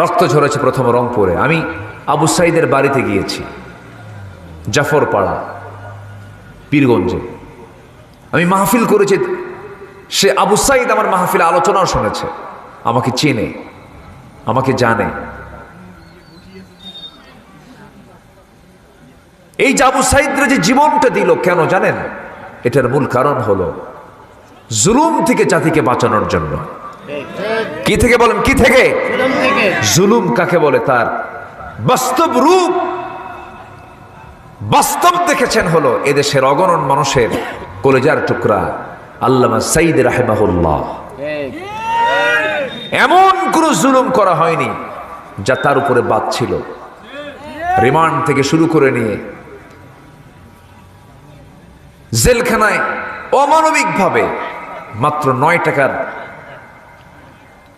রক্ত ঝরেছে প্রথম রংপুরে। আমি আবু সাইদের বাড়িতে গিয়েছি, জাফরপাড়া, পীরগঞ্জে। আমি মাহফিল করেছি, সে আবু সাইদ আমার মাহফিল আলোচনাও শুনেছে। আমাকে চেনে, আমাকে জানে। এই যে আবু সাইদরা যে জীবনটা দিল, কেন জানেন? এটার মূল কারণ হলো, জুলুম থেকে জাতিকে বাঁচানোর জন্য। কি থেকে বলেন? কি থেকে? জুলুম কাকে বলে তার? বাস্তব রূপ বাস্তব দেখেছেন হলো এদেশের অগণন মানুষের কলেজার টুকরা আল্লামা সাইদ রাহেমাহুল্লাহ। এমন কোন জুলুম করা হয়নি যা তার উপরে বাদ ছিল। রিমান্ড থেকে শুরু করে নিয়ে জেলখানায় অমানবিকভাবে মাত্র নয় টাকার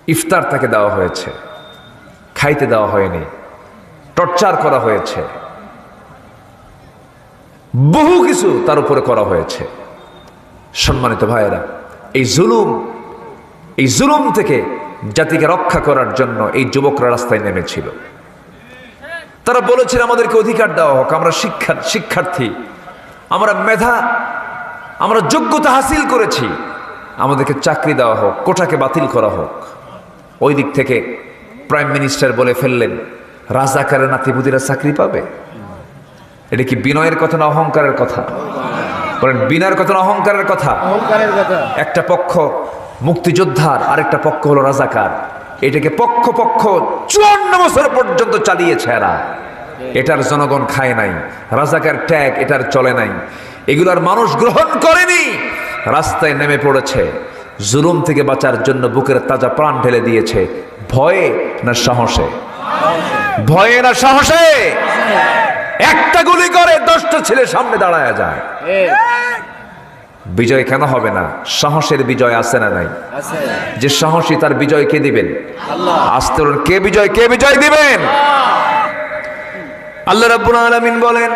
ইফতার তাকে দেওয়া হয়েছে। খাইতে দেওয়া হয়নি। টর্চার করা হয়েছে। বহু কিছু তার উপরে করা হয়েছে। সম্মানিত ভাইয়েরা, এই জুলুম এই জুলুম থেকে জাতিকে রক্ষা করার জন্য এই যুবকরা রাস্তায় নেমেছিল। তারা বলেছিল আমাদেরকে অধিকার দেওয়া হোক, আমরা শিক্ষা, শিক্ষার্থী, আমরা মেধা, আমরা যোগ্যতা হাসিল করেছি। আমাদেরকে চাকরি দেওয়া হোক, কোটাকে বাতিল করা হোক। ওই দিক থেকে প্রাইম মিনিস্টার বলে ফেললেন রাজাকারের নাতিপুতিরা চাকরি পাবে। এটা কি বিনয়ের কথা না অহংকারের কথা? বলেন বিনয়ের কথা না অহংকারের কথা? অহংকারের কথা। একটা পক্ষ মুক্তিযোদ্ধার আরেকটা পক্ষ হলো রাজাকার। এটাকে পক্ষ পক্ষ চুয়ান্ন বছর পর্যন্ত চালিয়েছে এরা। এটার জনগণ খায় নাই। রাজাকার ট্যাগ এটার চলে নাই। এগুলার মানুষ গ্রহণ করেনি। রাস্তায় নেমে পড়েছে। জুলুম থেকে বাঁচার জন্য বুকের তাজা প্রাণ ঢেলে দিয়েছে। ভয়ে না সাহসে? ভয়ে না সাহসে? একটা গুলি করে দশটা ছেলে সামনে দাঁড়ায় যায়। বিজয় কেন হবে না? সাহসের বিজয় আছে না নাই? যে সাহসী তার বিজয় কে দিবেন? আসতে কে বিজয় কে বিজয় দিবেন? আল্লাহ রাব্বুল আলামিন বলেন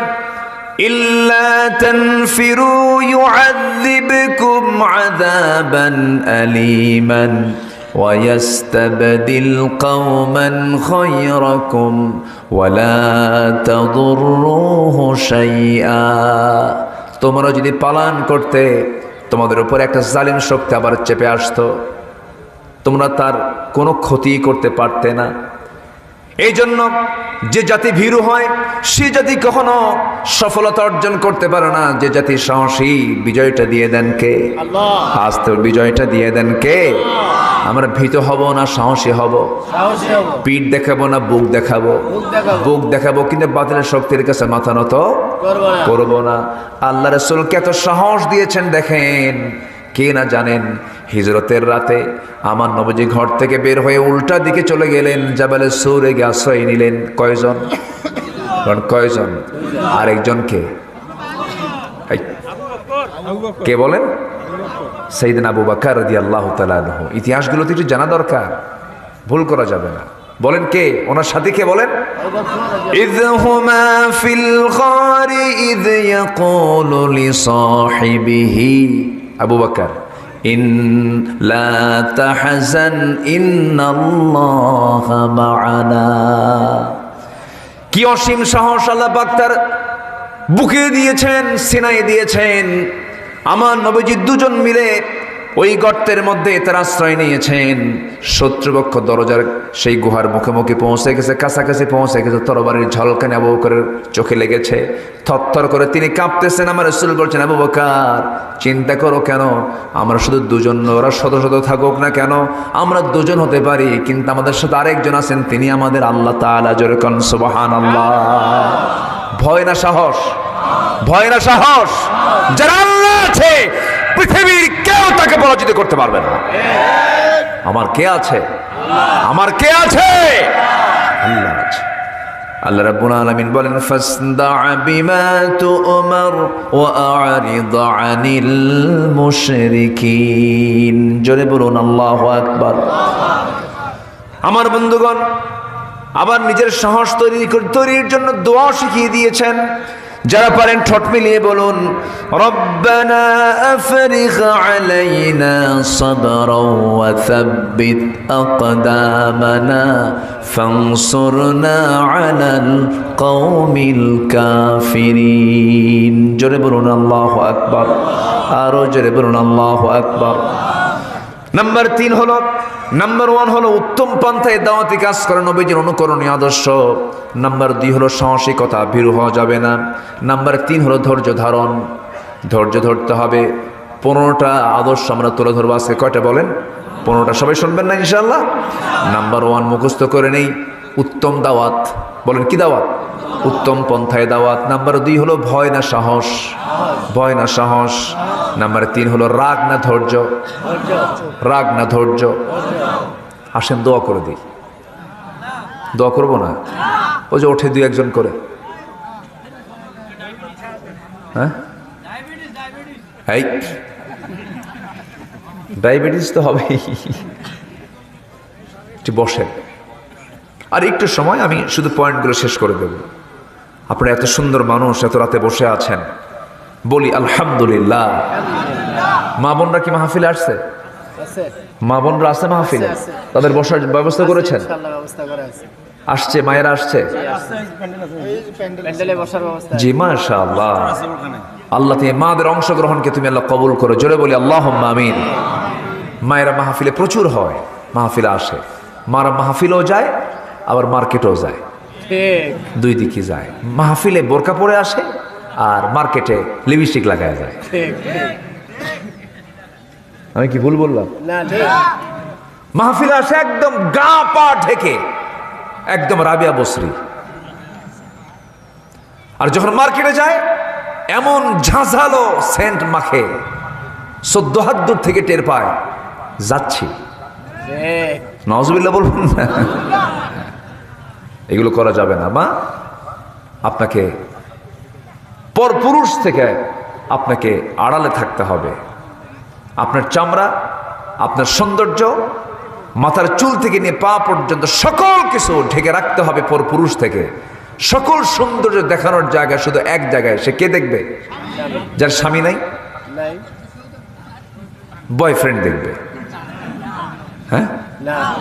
ইল্লা তানফিরু ইউআযিবকুম আযাবান আলীমান ويستبدل قوما خيركم ولا تضروه شيئا তোমরা যদি পালন করতে তোমাদের উপর একটা জালিম শক্তি আবার চেপে আসতো তোমরা তার কোনো ক্ষতি করতে পারতে না এই জন্য যে জাতি ভীরু হয় সে জাতি কখনো সফলতা অর্জন করতে পারে না। যে জাতি সাহসী বিজয়টা দিয়ে দেন কে? আজ তোর বিজয়টা দিয়ে দেন কে? আমরা ভীত হব না সাহসী হব? পিঠ দেখাবো না বুক দেখাবো। বুক দেখাবো। কিন্তু বাতিলের শক্তির কাছে মাথা নত করব না। করব না। আল্লাহ রসুলকে এত সাহস দিয়েছেন দেখেন কে না জানেন হিজরতের রাতে আমার নবজি ঘর থেকে বের হয়ে উল্টা দিকে চলে গেলেন জাবালে সৌরে গিয়ে আশ্রয় নিলেন কয়জন কারণ কয়জন আরেকজনকে এই, কে বলেন সেইদিন আবু বাকার রদি আল্লাহ তালাহ ইতিহাসগুলো তো একটু জানা দরকার ভুল করা যাবে না বলেন কে ওনার সাথে কে বলেন إذ هما في الغار إذ يقول لصاحبه أبو بكر ইন কি অসীম সাহস আল্লাহ পাক তার বুকে দিয়েছেন সিনাই দিয়েছেন। আমার নবীজি দুজন মিলে ওই গর্তের মধ্যে তার আশ্রয় নিয়েছেন। শত্রুপক্ষ দরজার সেই গুহার মুখে মুখে পৌঁছে গেছে, কাছাকাছি পৌঁছে গেছে, তরবারির ঝলকানে আবু বকরের চোখে লেগেছে। থরথর করে তিনি কাঁপতেছেন, আমার রসুল বলছেন, আবু বকার, চিন্তা করো কেন? আমরা শুধু দুজন, ওরা শত শত থাকুক না কেন? আমরা দুজন হতে পারি, কিন্তু আমাদের সাথে আরেকজন আছেন, তিনি আমাদের আল্লাহ তাআলা জোরে কন সুবহান আল্লাহ ভয় না সাহস, ভয় না সাহস। যারা আল্লাহ আছে পৃথিবীর কেউ তাকে পরাজিত করতে পারবে না। আমার কে আছে? আমার কে আছে? আল্লাহ আছে। আল্লাহ রাব্বুল আলামিন বলেন ফাসদা বিমা তুমার ওয়া আ'রিদ আনিল মুশরিকিন। জোরে বলুন, আল্লাহু আকবার। আমার বন্ধুগণ, আবার নিজের সাহস তৈরি তৈরির জন্য দোয়া শিখিয়ে দিয়েছেন। যারা পারেন ঠট মিলিয়ে বলুন আলাইনা কাফিরিন। জোরে বলুন আল্লাহ আকবর, আরও জোরে বলুন আল্লাহ আকবর। নাম্বার তিন হলো নাম্বার ওয়ান হলো উত্তম পন্থায় দাওয়াতি কাজ করে নবীজির অনুকরণীয় আদর্শ। নাম্বার দুই হলো সাহসিকতা, ভীরু হওয়া যাবে না। নাম্বার তিন হলো ধৈর্য ধারণ। ধৈর্য ধরতে হবে। পনেরোটা আদর্শ আমরা তুলে ধরবো আজকে। কয়টা বলেন? পনেরোটা। সবাই শুনবেন না ইনশাল্লাহ নাম্বার ওয়ান মুখস্থ করে নেই। উত্তম দাওয়াত। বলেন কি দাওয়াত? উত্তম পন্থায় দাওয়াত। নাম্বার দুই হলো ভয় না সাহস। ভয় না সাহস। নাম্বার তিন হলো রাগ না ধৈর্য। রাগ না ধৈর্য। আসেন দোয়া করে দিই। দোয়া করব না? ওই যে ওঠে দুই একজন করে। হ্যাঁ? ডায়াবেটিস তো হবেই। একটু বসেন। আর একটু সময় আমি শুধু পয়েন্টগুলো শেষ করে দেব। আপনারা এত সুন্দর মানুষ, এত রাতে বসে আছেন। বলি আলহামদুলিল্লাহ। মা বোনরা কি মাহফিলে আসছে? মা বোনরা আছে মাহফিলে। তাদের বসার ব্যবস্থা করেছেন? আসছে মায়েরা আসছে? জি মাশা আল্লাহ আল্লাহ তুমি মাদের অংশগ্রহণকে তুমি আল্লাহ কবুল করো। জোরে বলি আল্লাহ আমিন। মায়েরা মাহফিলে প্রচুর হয়। মাহফিলে আসে। মারা মাহফিলেও যায় আবার মার্কেটেও যায়। দুই দিকে যায়। মাহফিলে বোরকা পরে আসে আর মার্কেটে লিপস্টিক লাগায় যায়। আমি কি ভুল বললাম? ঠিক আসে একদম গা পা ঢেকে একদম রাবিয়া বসরি। আর যখন মার্কেটে যায় এমন ঝাঁঝালো সেন্ট মাখে সদ্য হাত দূর থেকে টের পায় যাচ্ছি। নজবিল্লা বলবেন না এগুলো করা যাবে না মা। আপনাকে পরপুরুষ থেকে আপনাকে আড়ালে থাকতে হবে। আপনার চামড়া আপনার সৌন্দর্য মাথার চুল থেকে নিয়ে পা পর্যন্ত সকল কিছু ঢেকে রাখতে হবে পরপুরুষ থেকে। সকল সৌন্দর্য দেখানোর জায়গা শুধু এক জায়গায় সে কে দেখবে? যার স্বামী নাই? নাই। বয়ফ্রেন্ড দেখবে। হ্যাঁ? না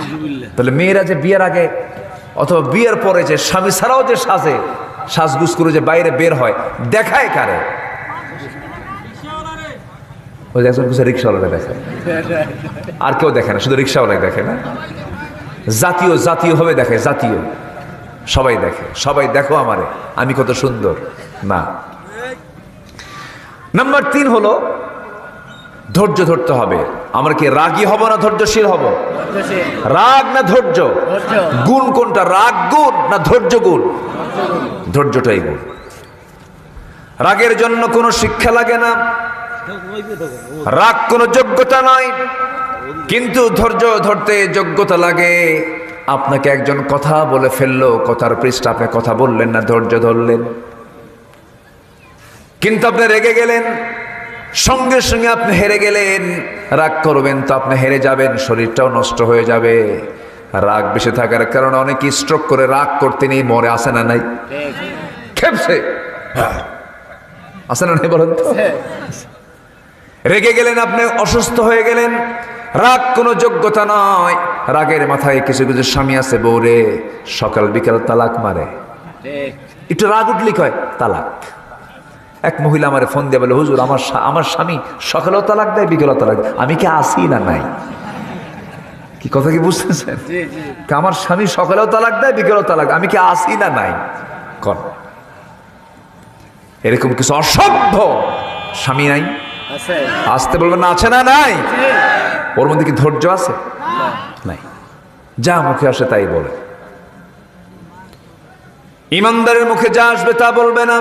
তাহলে মেয়েরা যে বিয়ের আগে অথবা বিয়ের পরে যে স্বামী ছাড়াও যে সাজে সাজগুজ করে যে বাইরে বের হয়, দেখায় কারে? ওই দেখে। আর কেউ দেখে না, শুধু রিক্সাওয়ালা দেখে না। জাতীয় জাতীয় হবে দেখে, জাতীয়। সবাই দেখে, সবাই দেখো আমারে, আমি কত সুন্দর। না। নাম্বার তিন হলো ধৈর্য ধরতে হবে। আমরা কি রাগী হব না ধৈর্যশীল হব? রাগ না ধৈর্য? গুণ কোনটা? রাগ গুণ না ধৈর্য গুণ? ধৈর্যটাই গুণ। রাগের জন্য কোনো শিক্ষা লাগে না। রাগ কোনো যোগ্যতা নয়। কিন্তু ধৈর্য ধরতে যোগ্যতা লাগে। আপনাকে একজন কথা বলে ফেলল, কথার পৃষ্ঠে আপনি কথা বললেন না, ধৈর্য ধরলেন। কিন্তু আপনি রেগে গেলেন। সঙ্গে সঙ্গে আপনি হেরে গেলেন রাগ করবেন তো আপনি হেরে যাবেন শরীরটাও নষ্ট হয়ে যাবে। রাগ বেশি থাকার কারণে অনেকে স্ট্রোক করে রাগ করতে নেই মরে আসে না নাই? ঠিক খেপছে আসে না নাই বলেন তো? রেগে গেলেন আপনি অসুস্থ হয়ে গেলেন। রাগ কোনো যোগ্যতা নয়। রাগের মাথায় কিছু কিছু স্বামী আছে বৌরে সকাল বিকাল তালাক মারে। একটু রাগ উঠলি কয়? তালাক। এক মহিলা আমার ফোন দিয়ে বলে হুজুর আমার আমার স্বামী সকালেও তালাক দেয় বিকেলেও তালাক আমি কি আসি না নাই? কি কথা কি বুঝতেছেন? আমার স্বামী সকালেও তালাক দেয় বিকেলেও তালাক আমি কি আসি না নাই? কর এরকম কিছু অসভ্য স্বামী নাই? আসতে বলবেন না আছে না নাই? ওর মধ্যে কি ধৈর্য আছে? নাই। যা মুখে আসে তাই বলে। ইমানদারের মুখে যা আসবে তা বলবে না।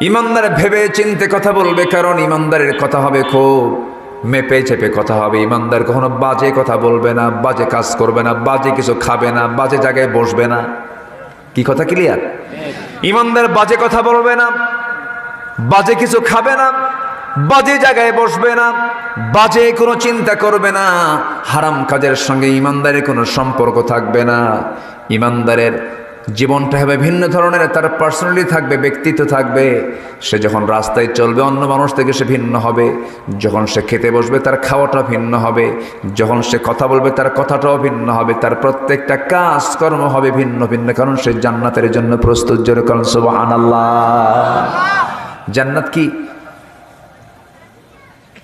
ইমানদার ভেবে চিনতে কথা বলবে, কারণ ইমানদারের কথা হবে খুব। মেপে চেপে কথা হবে। ইমানদার কখনো বাজে কথা বলবে না, বাজে কাজ করবে না, বাজে কিছু খাবে না, বাজে জায়গায় বসবে না। কি কথা ক্লিয়ার? ইমানদার বাজে কথা বলবে না, বাজে কিছু খাবে না, বাজে জায়গায় বসবে না, বাজে কোনো চিন্তা করবে না। হারাম কাজের সঙ্গে ইমানদারের কোনো সম্পর্ক থাকবে না। ইমানদারের জীবনটা হবে ভিন্ন ধরনের, তার পার্সোনালি থাকবে, ব্যক্তিত্ব থাকবে। সে যখন রাস্তায় চলবে, অন্য মানুষ থেকে সে ভিন্ন হবে। যখন সে খেতে বসবে, তার খাওয়াটা ভিন্ন হবে। যখন সে কথা বলবে, তার কথাটাও ভিন্ন হবে। তার প্রত্যেকটা কাজকর্ম হবে ভিন্ন ভিন্ন, কারণ সে জান্নাতের জন্য প্রস্তুত। জোরে কারণ সুবহানাল্লাহ। জান্নাত কি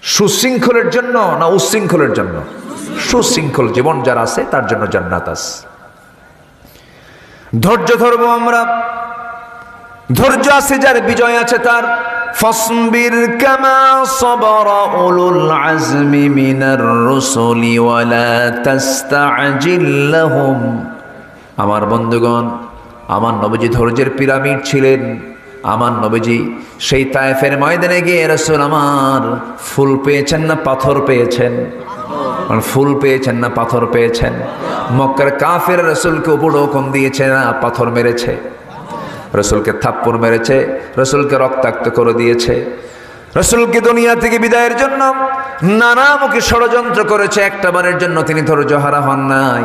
সুশৃঙ্খলের জন্য না উশৃঙ্খলের জন্য? সুশৃঙ্খল জীবন যার আছে, তার জন্য জান্নাত আছে। ধৈর্য ধরবো আমরা। ধৈর্য আছে যার বিজয় আছে তার। সবর উলুল আজমি মিনার রুসুলি ওয়ালা তাস্তাজিল লাহুম। আমার বন্ধুগণ, আমার নবজি ধৈর্যের পিরামিড ছিলেন। আমার নবীজি সেই তায়েফের ময়দানে গিয়ে রসুল আমার ফুল পেয়েছেন না পাথর পেয়েছেন। মানে ফুল পেয়েছেন না, পাথর পেয়েছেন, মক্কার কাফের রসুলকে উপঢৌকন দিয়েছে না, পাথর মেরেছে। রসুলকে থাপ্পড় মেরেছে, রসুলকে রক্তাক্ত করে দিয়েছে। রসুলকে দুনিয়া থেকে বিদায়ের জন্য নানামুখী ষড়যন্ত্র করেছে, একটা বারের জন্য তিনি ধৈর্য হারা হন নাই।